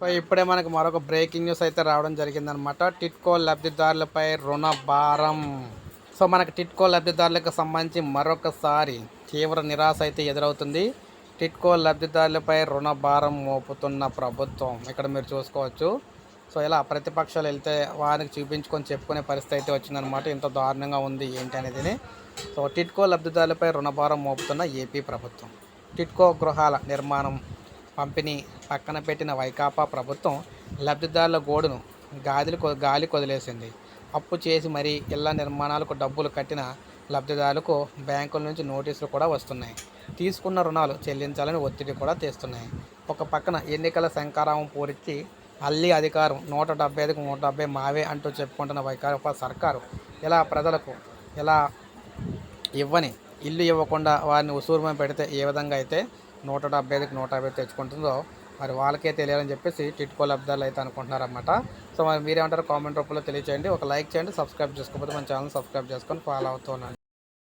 So ఇప్పుడే మనకు మరొక బ్రేకింగ్ న్యూస్ అయితే రావడం జరిగిందనమాట టిట్కో లబ్ధిదారులపై రుణ భారం. సో మనకు టిట్కో లబ్ధిదారులకు సంబంధించి మరొకసారి తీవ్ర నిరాశ అయితే ఎదురవుతుంది. టిట్కో లబ్ధిదారులపై రుణ భారం మోపుతున్న ప్రభుత్వం. ఇక్కడ మీరు చూసుకోవచ్చు. సో ఇలా ప్రతిపక్షాలు వెళ్తే వారికి చూపించుకొని చెప్పుకునే పరిస్థితి అయితే వచ్చిందనమాట ఇంత దారుణంగా ఉంది ఏంటి అనేది సో టిట్కో లబ్ధిదారులపై రుణభారం మోపుతున్న ఏపీ ప్రభుత్వం. టిట్కో గృహాల నిర్మాణం పంపిణీ పక్కన పెట్టిన వైకాపా ప్రభుత్వం లబ్ధిదారుల గోడును గాదిలు కొ- గాలి కొదిలేసింది. అప్పు చేసి మరీ ఇళ్ళ నిర్మాణాలకు డబ్బులు కట్టిన లబ్ధిదారులకు బ్యాంకుల నుంచి నోటీసులు కూడా వస్తున్నాయి. తీసుకున్న రుణాలు చెల్లించాలని ఒత్తిడి కూడా తెస్తున్నాయి. ఒక పక్కన ఎన్నికల శంకారావం పూరించి అల్లి అధికారం నూట డెబ్బై ఐదుకు నూట డెబ్బై మావే అంటూ చెప్పుకుంటున్న వైకాపా సర్కారు ఇలా ప్రజలకు ఇలా ఇవ్వని ఇల్లు ఇవ్వకుండా వారిని ఉసూరుమని పెడితే ఏ విధంగా అయితే నూట డెబ్బై ఐదుకి నూట యాభై తెచ్చుకుంటుందో మరి వాళ్ళకే తెలియాలని చెప్పేసి టిట్కో లబ్ధాలు అయితే అనుకుంటున్నారన్నమాట. సో మరి మీరేమంటారు కామెంట్ రూపంలో తెలియచేయండి. ఒక లైక్ చేయండి సబ్స్క్రైబ్ చేసుకోకపోతే మన ఛానల్ సబ్స్క్రైబ్ చేసుకొని ఫాలో అవుతున్నాను